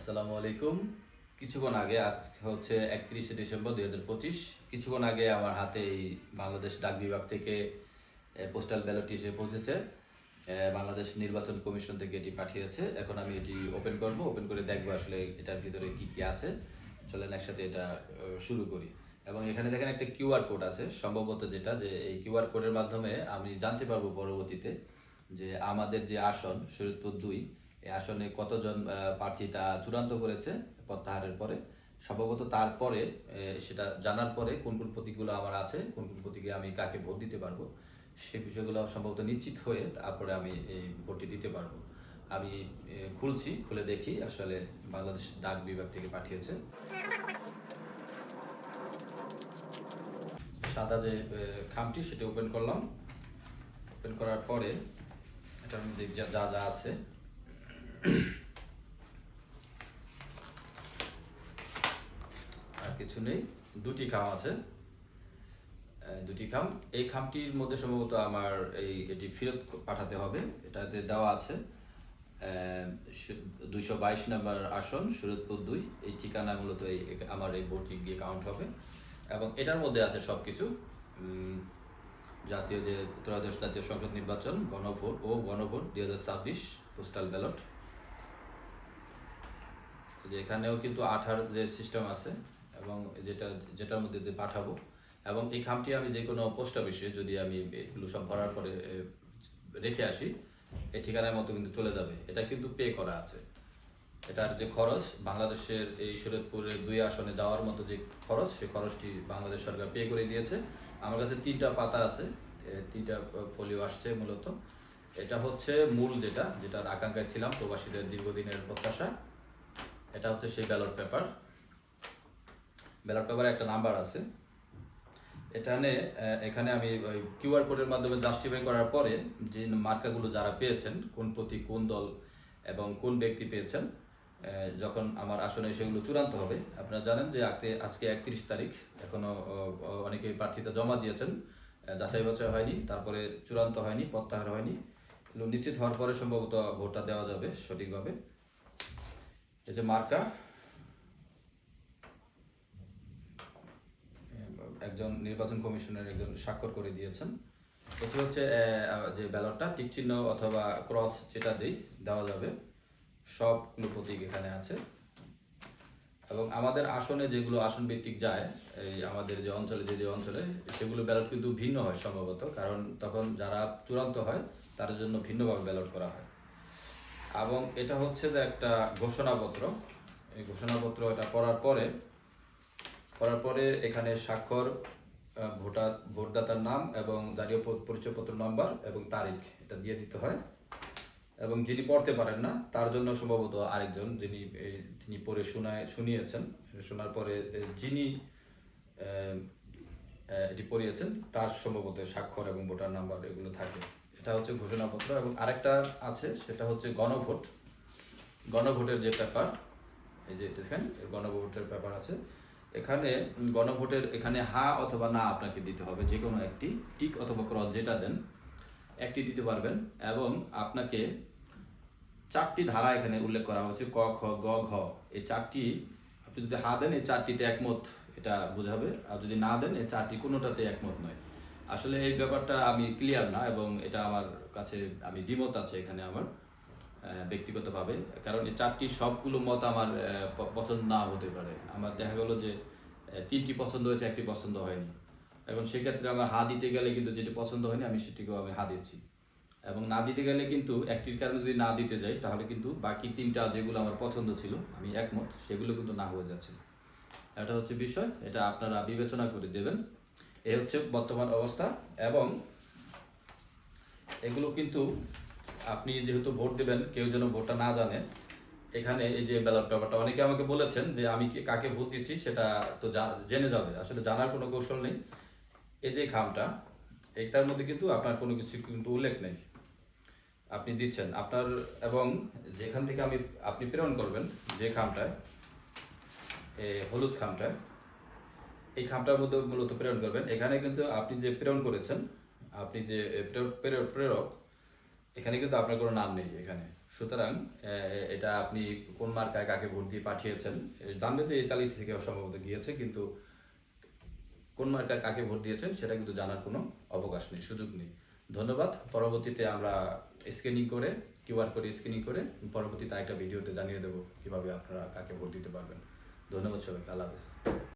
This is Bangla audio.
আসসালামু আলাইকুম। কিছুক্ষণ আগে আজ হচ্ছে একত্রিশে ডিসেম্বর দুই হাজার পঁচিশ। কিছুক্ষণ আগে আমার হাতে এই বাংলাদেশ ডাক বিভাগ থেকে পোস্টাল ব্যালটটি এসে পৌঁছেছে। বাংলাদেশ নির্বাচন কমিশন থেকে এটি পাঠিয়েছে। এখন আমি এটি ওপেন করব। ওপেন করে দেখব আসলে এটার ভিতরে কি কি আছে। চলেন একসাথে এটা শুরু করি। এবং এখানে দেখেন একটা কিউআর কোড আছে। সম্ভবত যেটা যে এই কিউআর কোডের মাধ্যমে আমি জানতে পারব পরবর্তীতে যে আমাদের যে আসন, শরীয়তপুর দুই আসনে কতজন প্রার্থী তা চূড়ান্ত করেছে প্রত্যাহারের পরে? সম্ভবত তারপরে সেটা জানার পরে কোন কোন প্রতীকগুলো আমার আছে, কোন কোন প্রতীকে আমি কাকে ভোট দিতে পারব, সে বিষয়গুলো সম্ভবত নিশ্চিত হয়ে তারপরে আমি এই ভোটটি দিতে পারব। আমি খুলছি, খুলে দেখি, আসলে বাংলাদেশ ডাক বিভাগ থেকে পাঠিয়েছে। সাদা যে খামটি সেটা ওপেন করলাম। ওপেন করার পরে, এটার মধ্যে যা যা যা আছে আর কিছু নেই, দুটি খাম আছে। দুটি খাম। এই খামটির মধ্যে সম্ভবত আমার এই এটি ফেরত পাঠাতে হবে। এটাতে দেওয়া আছে দুইশো বাইশ নম্বর আসন, সুরতপুর দুই। এই ঠিকানা মূলত এই আমার এই ভোটটি গিয়ে কাউন্ট হবে। এবং এটার মধ্যে আছে সব কিছু জাতীয় যে, ত্রয়োদশ জাতীয় সংসদ নির্বাচন, গণভোট ও গণভোট দুই হাজার ছাব্বিশ পোস্টাল ব্যালট যে এখানেও কিন্তু আঠার যে সিস্টেম আছে এবং যেটা, যেটার মধ্যে দিয়ে পাঠাবো। এবং এই খামটি আমি যে কোনো পোস্ট অফিসে যদি আমি এগুলো সব ভরার পরে রেখে আসি, এই ঠিকানার মতো কিন্তু চলে যাবে। এটা কিন্তু পে করা আছে। এটার যে খরচ, বাংলাদেশের এই শরীয়তপুরের দুই আসনে যাওয়ার মতো যে খরচ সেই খরচটি বাংলাদেশ সরকার পে করে দিয়েছে। আমার কাছে তিনটা পাতা আছে তিনটা ফলিও আসছে মূলত। এটা হচ্ছে মূল যেটা, যেটার আকাঙ্ক্ষায় ছিলাম প্রবাসীদের দীর্ঘদিনের প্রত্যাশা। এটা হচ্ছে সেই ব্যালট পেপার। ব্যালট পেপারে একটা নাম্বার আছে। এখানে এখানে আমি কিউআর কোডের মাধ্যমে জাস্টিফাই করার পরে যে মার্কাগুলো যারা পেয়েছেন কোন প্রতি কোন দল এবং কোন ব্যক্তি পেয়েছেন যখন আমার আসনে সেগুলো চূড়ান্ত হবে আপনারা জানেন যে আজকে আজকে একত্রিশ তারিখ এখনও আহ, আহ, অনেকে প্রার্থীতা জমা দিয়েছেন যাচাই বাছাই হয়নি তারপরে চূড়ান্ত হয়নি প্রত্যাহার হয়নি নিশ্চিত হওয়ার পরে সম্ভবত ভোটটা দেওয়া যাবে সঠিকভাবে। এই যে মার্কা একজন নির্বাচন কমিশনের একজন স্বাক্ষর করে দিয়েছেন। এটি হচ্ছে যে ব্যালটটা টিক চিহ্ন অথবা ক্রস যেটা দেই, দেওয়া যাবে। সবগুলো প্রতীক এখানে আছে। এবং আমাদের আসনে যেগুলো আসন ভিত্তিক যায়, এই আমাদের যে অঞ্চলে, যে যে অঞ্চলে, সেগুলো ব্যালট কিন্তু ভিন্ন হয় সম্ভবত, কারণ তখন যারা চূড়ান্ত হয় তার জন্য ভিন্নভাবে ব্যালট করা হয়। এবং এটা হচ্ছে যে একটা ঘোষণাপত্র। এই ঘোষণাপত্র এটা পড়ার পরে করার পরে এখানে স্বাক্ষর ভোটার ভোটদাতার নাম এবং জাতীয় পরিচয়পত্র নাম্বার এবং তারিখ এটা দিয়ে দিতে হয়। এবং যিনি পড়তে পারেন না, তার জন্য সম্ভবত আরেকজন যিনি তিনি পড়ে শোনায়, শুনিয়েছেন। শোনার পরে যিনি এটি পড়িয়েছেন, তার সম্ভবত স্বাক্ষর এবং ভোটার নাম্বার এগুলো থাকে। এটা হচ্ছে ঘোষণাপত্র এবং আরেকটা আছে, সেটা হচ্ছে গণভোট। গণভোটের যে পেপার, এই যে দেখেন, গণভোটের পেপার আছে। এখানে গণভোটের এখানে হা অথবা না আপনাকে দিতে হবে, যে কোনো একটি টিক অথবা ক্রস যেটা দেন, একটি দিতে পারবেন এবং আপনাকে চারটি ধারা এখানে উল্লেখ করা হচ্ছে ক, খ, গ, ঘ। এই চারটি, আপনি যদি হা দেন, এই চারটিতে একমত, এটা বোঝাবে। আর যদি না দেন, এই চারটি কোনোটাতে একমত নয়। আসলে এই ব্যাপারটা আমি ক্লিয়ার না এবং এটা আমার কাছে, আমি দ্বিমত আছে এখানে আমার। ব্যক্তিগতভাবে। কারণ এই চারটি সবগুলো মত আমার পছন্দ না হতে পারে। আমার দেখা গেলো যে তিনটি পছন্দ হয়েছে, একটি পছন্দ হয়নি। এখন সেক্ষেত্রে আমার হা দিতে গেলে কিন্তু যেটি পছন্দ হয়নি, আমি সেটিকেও আমি হা দিচ্ছি। এবং না দিতে গেলে কিন্তু একটির কারণে যদি না দিতে যাই, তাহলে কিন্তু বাকি তিনটা যেগুলো আমার পছন্দ ছিল, আমি একমত, সেগুলো কিন্তু না হয়ে যাচ্ছে। এটা হচ্ছে বিষয়, এটা আপনারা বিবেচনা করে দেবেন। এই হচ্ছে বর্তমান অবস্থা এবং এগুলো কিন্তু আপনি যেহেতু ভোট দেবেন কেউ যেন ভোটটা না জানে এখানে এই যে ব্যালট পেপারটা অনেকে আমাকে বলেছেন যে আমি কাকে ভোট দিচ্ছি সেটা তো জেনে যাবে। আসলে জানার কোনো কৌশল নেই। এই যে খামটা এটার মধ্যে কিন্তু আপনার কোনো কিছু কিন্তু উল্লেখ নেই। আপনি দিচ্ছেন। আপনার এবং যেখান থেকে আমি আপনি প্রেরণ করবেন যে খামটায় হলুদ খামটায় এই খামটার মধ্যে মূলত প্রেরণ করবেন। এখানে কিন্তু আপনি যে প্রেরণ করেছেন আপনি যে প্রেরক, এখানে কিন্তু আপনার কোনো নাম নেই এখানে। সুতরাং এটা আপনি কোন মার্কায় কাকে ভোট দিয়ে পাঠিয়েছেন জানবে যে ইতালি থেকে সম্ভবত গিয়েছে, কিন্তু কোন মার্কায় কাকে ভোট দিয়েছেন সেটা কিন্তু জানার কোনো অবকাশ নেই, সুযোগ নেই। ধন্যবাদ। পরবর্তীতে আমরা স্ক্যানিং করে কিউআর করে স্ক্যানিং করে পরবর্তীতে একটা ভিডিওতে জানিয়ে দেবো কীভাবে আপনারা কাকে ভোট দিতে পারবেন। ধন্যবাদ সবাইকে, আল্লাহ হাফেজ।